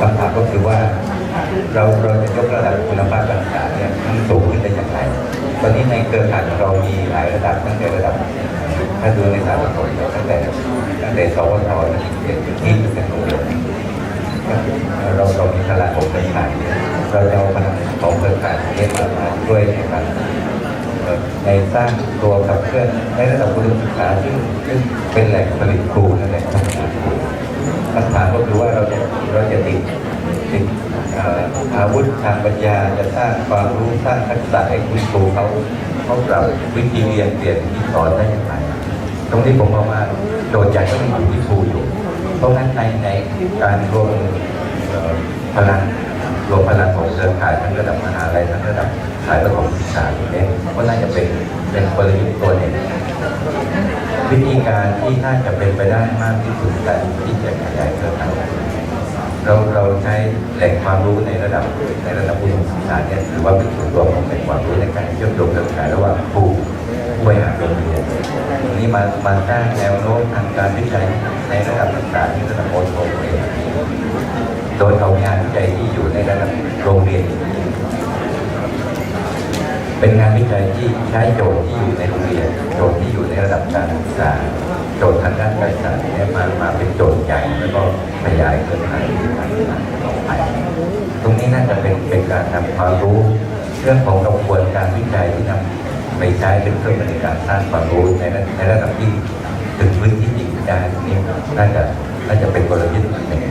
คำถามก็คือว่า เราเราจะยกระดับคุณภาพการศึกษาเนี่ยให้มันสูงขึ้นได้อย่างไรตอนนี้ในเครือข่ายของเรามีหลายระดับตั้งแต่ระดับถ้าดูในสายประถมเนี่ยตั้งแต่ตั้งแต่สวทจนถึงเรียนที่เป็นโรงเรียนเราเรามีตลาดของเครือข่ายเราจะเอาพลังของเครือข่ายนี้มามาช่วยในการในสร้างตัวขับเคลื่อนในระดับอุดมศึกษาซึ่งซึ่งเป็นแหล่งผลิตครูและแหล่งพัฒนาครูคำถามก็คือว่าเราจะเราจะติดติดเอาวุธทางปัญญาจะสร้างความรู้สร้างทักษะให้คุณครูเขาเขาปรับวิธีเรียนเปลี่ยนวิธีสอนได้อย่างไรตรงนี้ผมมองว่าโจทย์ใหญ่ก็ยังอยู่ที่ครูอยู่ เพราะงั้นในในการรวมพลังรวมพลังของเครือข่ายทั้งระดับมหาลัยทั้งระดับสายประถมศึกษาเนี่ยก็น่าจะเป็นเป็นกลยุทธ์ตัวหนึ่งวิธีการที่น่าจะเป็นไปได้มากที่สุดการที่จะขยายเครือข่ายเราเราใช้ แหล่งความรู้ในระดับในระดับอุดมศึกษาเนี่ยถือว่าเป็นส่วนรวมของแหล่งความรู้ในการเชื่อมโยงเครือข่ายระหว่างครูผู้บริหารโรงเรียนนี้มามาสร้างแนวโน้มทางการวิจัยในระดับต่างๆที่ระดับโอโซเองโดยเอางานวิจัยที่อยู่ในระดับโรงเรียน เป็นงานวิจัยที่ใช้โจทย์ที่อยู่ในโรงเรียน โจทย์ที่อยู่ในระดับการศึกษาโจทย์ทางด้านการศึกษาเนี่ยมามาเป็นโจทย์ใหญ่แล้วก็ขยายเครือข่ายต่อไปตรง นี้น่าจะเป็นเป็นการนำความรู้ เรื่องของกระบวนการวิจัยที่นำไปใช้เป็นเครื่องมือในการสร้างความรู้ในระในระดับที่ถึงพื้นที่จริงได้นี้น่าจะน่าจะเป็นกลยุทธ์หนึ่ง